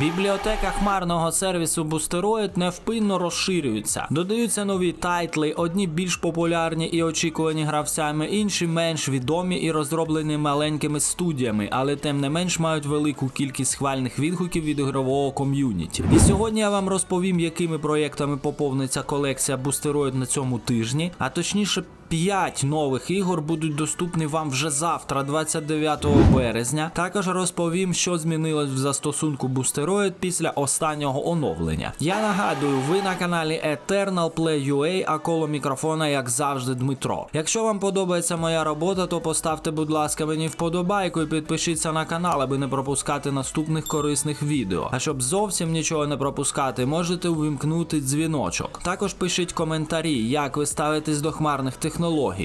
Бібліотека хмарного сервісу Boosteroid невпинно розширюється. Додаються нові тайтли, одні більш популярні і очікувані гравцями, інші менш відомі і розроблені маленькими студіями, але тим не менш мають велику кількість хвальних відгуків від ігрового ком'юніті. І сьогодні я вам розповім, якими проєктами поповниться колекція Boosteroid на цьому тижні, а точніше. 5 нових ігор будуть доступні вам вже завтра, 29 березня. Також розповім, що змінилось в застосунку Boosteroid після останнього оновлення. Я нагадую, ви на каналі Eternal Play UA, а коло мікрофона, як завжди, Дмитро. Якщо вам подобається моя робота, то поставте, будь ласка, мені вподобайку і підпишіться на канал, аби не пропускати наступних корисних відео. А щоб зовсім нічого не пропускати, можете увімкнути дзвіночок. Також пишіть коментарі, як ви ставитесь до хмарних технологій.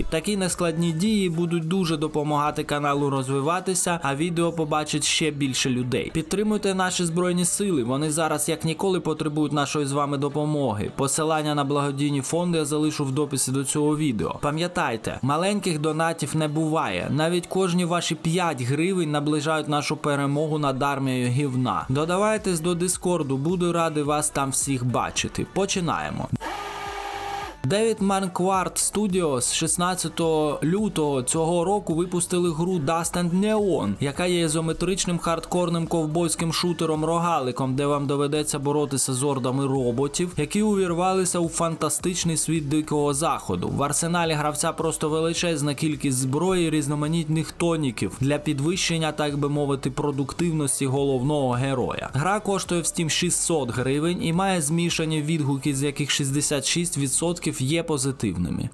Такі нескладні дії будуть дуже допомагати каналу розвиватися, а відео побачить ще більше людей. Підтримуйте наші збройні сили. Вони зараз як ніколи потребують нашої з вами допомоги. Посилання на благодійні фонди я залишу в дописі до цього відео. Пам'ятайте, маленьких донатів не буває. Навіть кожні ваші 5 гривень наближають нашу перемогу над армією гівна. Додавайтесь до Дискорду, буду радий вас там всіх бачити. Починаємо. Девід Маркварт Studios 16 лютого цього року випустили гру Dust and Neon, яка є ізометричним хардкорним ковбойським шутером рогаликом, де вам доведеться боротися з ордами роботів, які увірвалися у фантастичний світ дикого заходу. В арсеналі гравця просто величезна кількість зброї різноманітних тоніків для підвищення, так би мовити, продуктивності головного героя. Гра коштує в Steam 600 гривень і має змішані відгуки, з яких 66% є позитивними.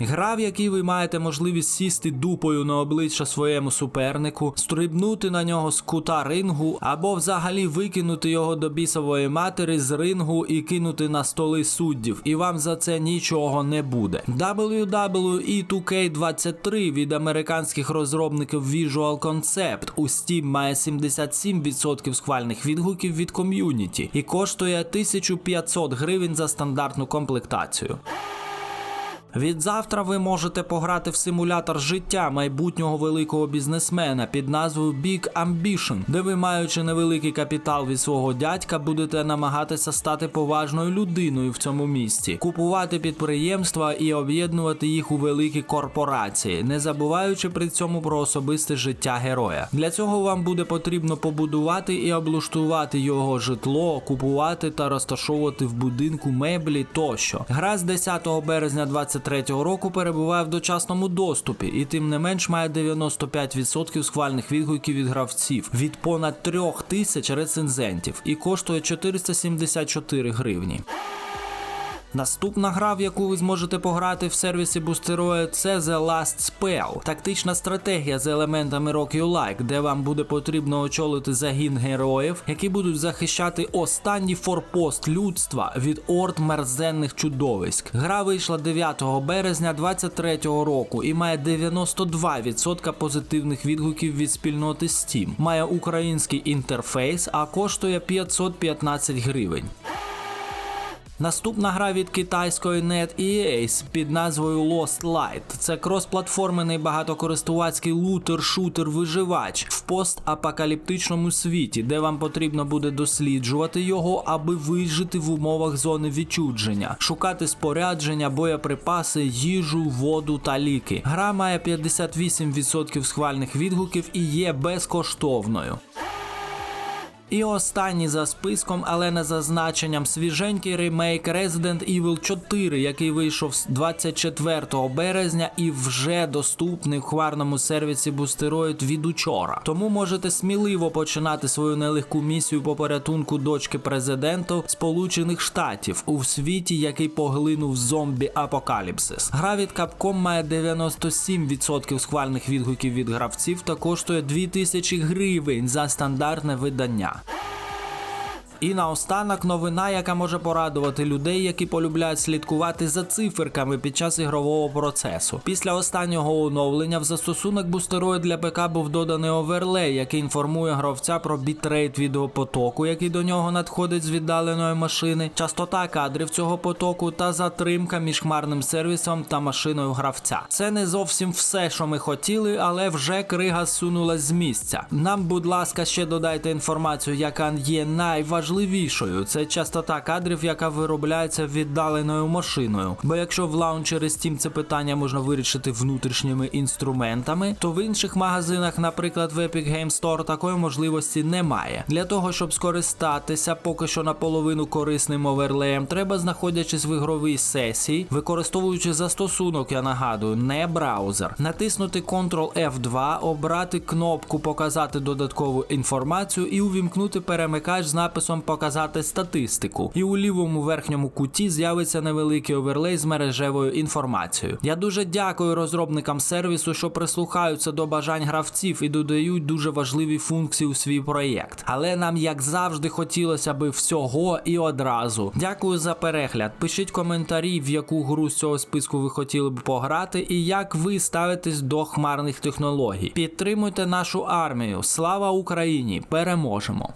Гра, в якій ви маєте можливість сісти дупою на обличчя своєму супернику, стрибнути на нього з кута рингу, або взагалі викинути його до бісової матері з рингу і кинути на столи суддів, і вам за це нічого не буде. WWE 2K23 від американських розробників Visual Concept у Steam має 77% схвальних відгуків від ком'юніті і коштує 1500 гривень за стандартну комплектацію. Від завтра ви можете пограти в симулятор життя майбутнього великого бізнесмена під назвою Big Ambition, де ви, маючи невеликий капітал від свого дядька, будете намагатися стати поважною людиною в цьому місті, купувати підприємства і об'єднувати їх у великі корпорації, не забуваючи при цьому про особисте життя героя. Для цього вам буде потрібно побудувати і облаштувати його житло, купувати та розташовувати в будинку меблі тощо. Гра з 10 березня 20 23-го року перебуває в дочасному доступі, і тим не менш має 95% схвальних відгуків від гравців від понад трьох тисяч рецензентів і коштує 474 гривні. Наступна гра, в яку ви зможете пограти в сервісі Boosteroid, це The Last Spell. Тактична стратегія з елементами Rock You Like, де вам буде потрібно очолити загін героїв, які будуть захищати останній форпост людства від орд мерзенних чудовиськ. Гра вийшла 9 березня 2023 року і має 92% позитивних відгуків від спільноти Steam. Має український інтерфейс, а коштує 515 гривень. Наступна гра від китайської NetEA під назвою Lost Light. Це кросплатформений багатокористувацький лутер-шутер-виживач в постапокаліптичному світі, де вам потрібно буде досліджувати його, аби вижити в умовах зони відчудження, шукати спорядження, боєприпаси, їжу, воду та ліки. Гра має 58% схвальних відгуків і є безкоштовною. І останній за списком, але не за значенням, свіженький ремейк Resident Evil 4, який вийшов 24 березня і вже доступний в хварному сервісі Boosteroid від учора. Тому можете сміливо починати свою нелегку місію по порятунку дочки президенту Сполучених Штатів у світі, який поглинув зомбі апокаліпсис. Гра від Capcom має 97% схвальних відгуків від гравців та коштує 2000 гривень за стандартне видання. Nova. І наостанок новина, яка може порадувати людей, які полюбляють слідкувати за циферками під час ігрового процесу. Після останнього оновлення в застосунок Boosteroid для ПК був доданий оверлей, який інформує гравця про бітрейт відеопотоку, який до нього надходить з віддаленої машини, частота кадрів цього потоку та затримка між хмарним сервісом та машиною гравця. Це не зовсім все, що ми хотіли, але вже крига зсунулась з місця. Нам, будь ласка, ще додайте інформацію, яка є найважливішою. Це частота кадрів, яка виробляється віддаленою машиною. Бо якщо в лаунчері Steam це питання можна вирішити внутрішніми інструментами, то в інших магазинах, наприклад, в Epic Game Store, такої можливості немає. Для того, щоб скористатися поки що наполовину корисним оверлеєм, треба, знаходячись в ігровій сесії, використовуючи застосунок, я нагадую, не браузер, натиснути Ctrl F2, обрати кнопку Показати додаткову інформацію і увімкнути перемикач з написом Показати статистику. І у лівому верхньому куті з'явиться невеликий оверлей з мережевою інформацією. Я дуже дякую розробникам сервісу, що прислухаються до бажань гравців і додають дуже важливі функції у свій проєкт. Але нам, як завжди, хотілося би всього і одразу. Дякую за перегляд. Пишіть коментарі, в яку гру з цього списку ви хотіли б пограти, і як ви ставитесь до хмарних технологій. Підтримуйте нашу армію. Слава Україні! Переможемо!